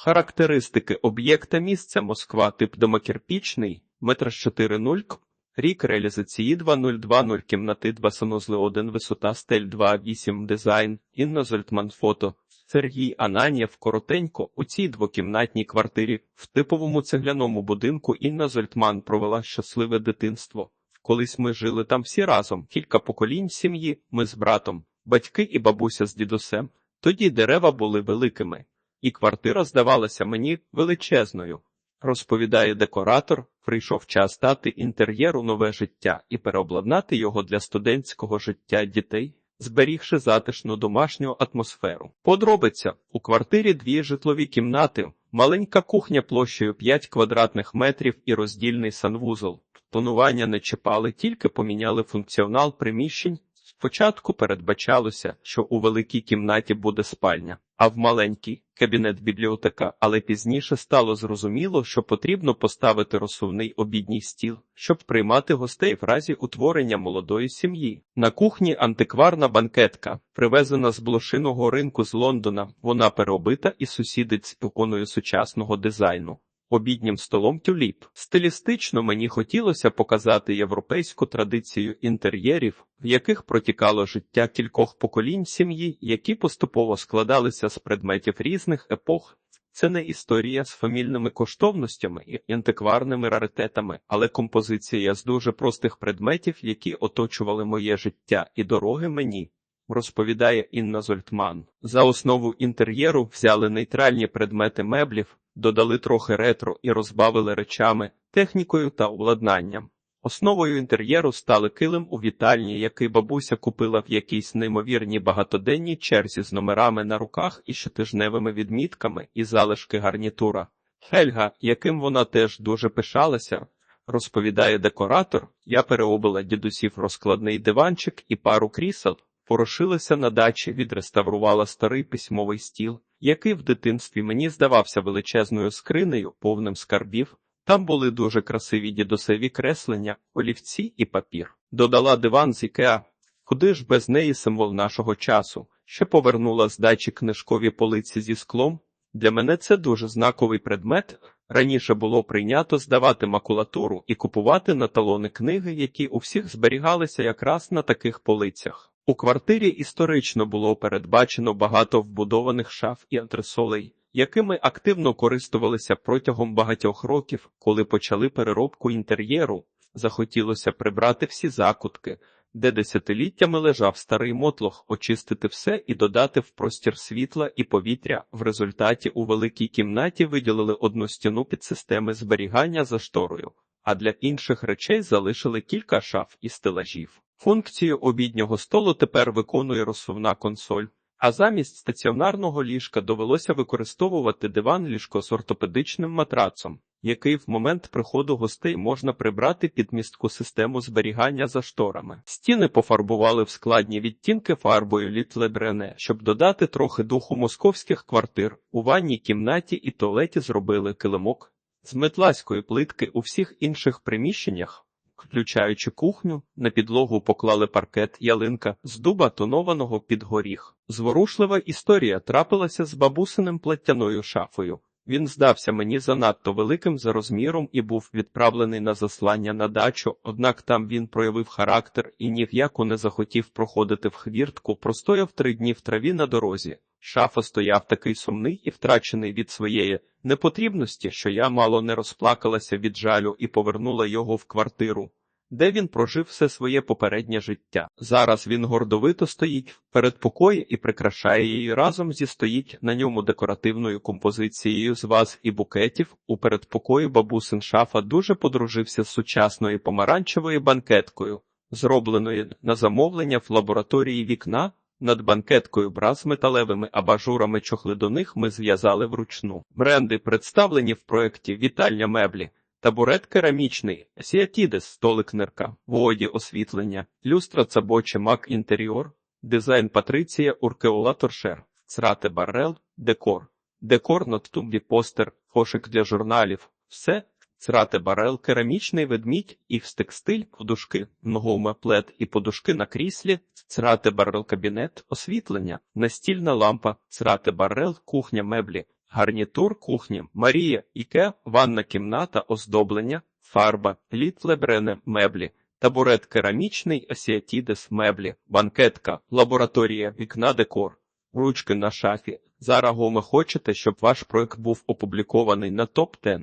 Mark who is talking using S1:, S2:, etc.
S1: Характеристики об'єкта місця Москва, тип домокірпічний, метр 4,0, рік реалізації 2020, кімнати 2 санузли 1, висота стель 2,8, дизайн, Інна Зольтман фото. Сергій Ананєв коротенько у цій двокімнатній квартирі в типовому цегляному будинку Інна Зольтман провела щасливе дитинство. Колись ми жили там всі разом, кілька поколінь сім'ї, ми з братом, батьки і бабуся з дідусем. Тоді дерева були великими, і квартира здавалася мені величезною. Розповідає декоратор, прийшов час дати інтер'єру нове життя і переобладнати його для студентського життя дітей, зберігши затишну домашню атмосферу. Подробиця у квартирі дві житлові кімнати, маленька кухня площею 5 квадратних метрів і роздільний санвузол. Тонування не чіпали, тільки поміняли функціонал приміщень. Спочатку передбачалося, що у великій кімнаті буде спальня, а в маленькій кабінет бібліотека, але пізніше стало зрозуміло, що потрібно поставити розсувний обідній стіл, щоб приймати гостей в разі утворення молодої сім'ї. На кухні антикварна банкетка, привезена з блошиного ринку з Лондона. Вона переробита і сусідить з іконою сучасного дизайну. Обіднім столом тюліп. Стилістично мені хотілося показати європейську традицію інтер'єрів, в яких протікало життя кількох поколінь сім'ї, які поступово складалися з предметів різних епох. Це не історія з фамільними коштовностями і антикварними раритетами, але композиція з дуже простих предметів, які оточували моє життя і дороги мені. Розповідає Інна Зольтман. За основу інтер'єру взяли нейтральні предмети меблів, додали трохи ретро і розбавили речами, технікою та обладнанням. Основою інтер'єру стали килим у вітальні, який бабуся купила в якійсь неймовірній багатоденній черзі з номерами на руках і щотижневими відмітками і залишки гарнітура. Хельга, яким вона теж дуже пишалася, розповідає декоратор, я переобила дідусів розкладний диванчик і пару крісел, порошилася на дачі, відреставрувала старий письмовий стіл, який в дитинстві мені здавався величезною скринею, повним скарбів. Там були дуже красиві дідусеві креслення, олівці і папір. Додала диван з Ікеа. Куди ж без неї символ нашого часу? Ще повернула з дачі книжкові полиці зі склом. Для мене це дуже знаковий предмет. Раніше було прийнято здавати макулатуру і купувати на талони книги, які у всіх зберігалися якраз на таких полицях. У квартирі історично було передбачено багато вбудованих шаф і антресолей, якими активно користувалися протягом багатьох років, коли почали переробку інтер'єру. Захотілося прибрати всі закутки, де десятиліттями лежав старий мотлох, очистити все і додати в простір світла і повітря. В результаті у великій кімнаті виділили одну стіну під системи зберігання за шторою, а для інших речей залишили кілька шаф і стелажів. Функцію обіднього столу тепер виконує розсувна консоль, а замість стаціонарного ліжка довелося використовувати диван ліжко з ортопедичним матрацом, який в момент приходу гостей можна прибрати під містку систему зберігання за шторами. Стіни пофарбували в складні відтінки фарбою літлебрене, щоб додати трохи духу московських квартир. У ванній кімнаті і туалеті зробили килимок з метласької плитки у всіх інших приміщеннях. Включаючи кухню, на підлогу поклали паркет ялинка з дуба тонованого під горіх. Зворушлива історія трапилася з бабусиним платтяною шафою. Він здався мені занадто великим за розміром і був відправлений на заслання на дачу, однак там він проявив характер і ні в яку не захотів проходити в хвіртку, простояв три дні в траві на дорозі. Шафа стояв такий сумний і втрачений від своєї непотрібності, що я мало не розплакалася від жалю і повернула його в квартиру, де він прожив все своє попереднє життя. Зараз він гордовито стоїть в передпокої і прикрашає її разом зі стоїть на ньому декоративною композицією з ваз і букетів. У передпокої бабусин шафа дуже подружився з сучасною помаранчевою банкеткою, зробленою на замовлення в лабораторії вікна. Над банкеткою бра з металевими абажурами чохли до них ми зв'язали вручну. Бренди представлені в проєкті Вітальня меблі, табурет керамічний, Сіатідес, столик нирка, воді освітлення, люстра цабоче мак інтеріор, дизайн Патриція Уркеола Торшер, црати баррел, декор, декор над тумбі постер, кошик для журналів, все. Црати барел, керамічний ведмідь, ікс-текстиль, подушки, многоуме плед і подушки на кріслі, црати барел кабінет, освітлення, настільна лампа, црати барел, кухня меблі, гарнітур кухні, Марія, Іке, ванна кімната, оздоблення, фарба, літлебрене, меблі, табурет керамічний, асіатідес, меблі, банкетка, лабораторія, вікна декор, ручки на шафі. Зараз ми хочете, щоб ваш проект був опублікований на топ 10